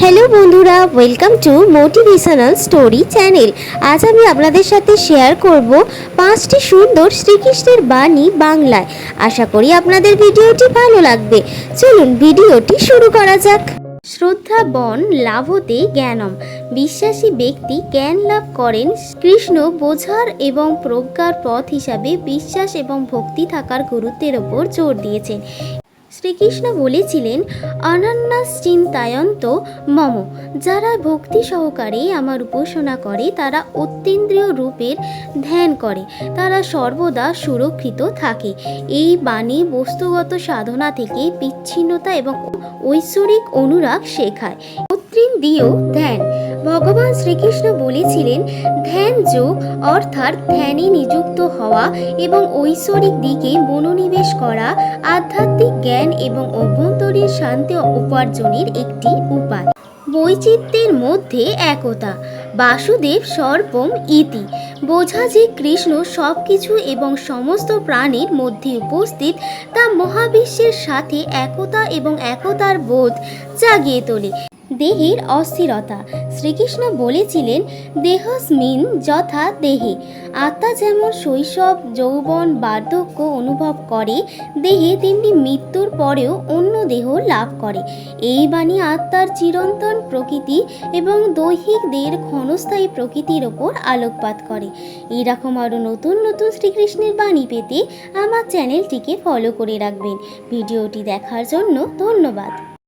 Hello বন্ধুরা welcome to motivational story channel আজ আমি আপনাদের সাথে শেয়ার করব পাঁচটি সুন্দর শ্রীকৃষ্ণের বাণী বাংলায়। আশা করি আপনাদের ভিডিওটি ভালো লাগবে। চলুন ভিডিওটি শুরু করা যাক। শ্রদ্ধা, বন, লাভতে জ্ঞানম। বিশ্বাসী ব্যক্তি জ্ঞান লাভ করেন। কৃষ্ণ বোঝার এবং প্রজ্ঞার পথ হিসাবে বিশ্বাস এবং ভক্তি থাকার গুরুত্বের ওপর জোর দিয়েছেন। বলেছিলেন, অনন্যাস চিন্তায়ন্ত মম। যারা ভক্তি সহকারে আমার উপাসনা করে, তারা অতীন্দ্রিয় রূপের ধ্যান করে। তারা সর্বদা সুরক্ষিত থাকে। এই বাণী বস্তুগত সাধনা থেকে বিচ্ছিন্নতা এবং ঐশ্বরিক অনুরাগ শেখায়। কৃত্রিম দিয়েও ধ্যান। ভগবান শ্রীকৃষ্ণ বলেছিলেন, ধ্যান যোগ অর্থাৎ ধ্যানে নিযুক্ত হওয়া এবং ঐশ্বরিক দিকে মনোনিবেশ করা আধ্যাত্মিক জ্ঞান এবং অভ্যন্তরীণ শান্তি উপার্জনের একটি উপায়। বৈচিত্র্যের মধ্যে একতা। বাসুদেব সর্বম ইতি। বোঝা যে কৃষ্ণ সব কিছু এবং সমস্ত প্রাণীর মধ্যে উপস্থিত, তা মহাবিশ্বের সাথে একতা এবং একতার বোধ জাগিয়ে তোলে। দেহের অস্থিরতা। শ্রীকৃষ্ণ বলেছিলেন, দেহস্মিন যথা দেহে। আত্মা যেমন শৈশব, যৌবন, বার্ধক্য অনুভব করে, দেহে তেমনি মৃত্যুর পরেও অন্য দেহ লাভ করে। এই বাণী আত্মার চিরন্তন প্রকৃতি এবং দৈহিক দেহের ক্ষণস্থায়ী প্রকৃতির ওপর আলোকপাত করে। এরকম আরও নতুন নতুন শ্রীকৃষ্ণের বাণী পেতে আমার চ্যানেলটিকে ফলো করে রাখবেন। ভিডিওটি দেখার জন্য ধন্যবাদ।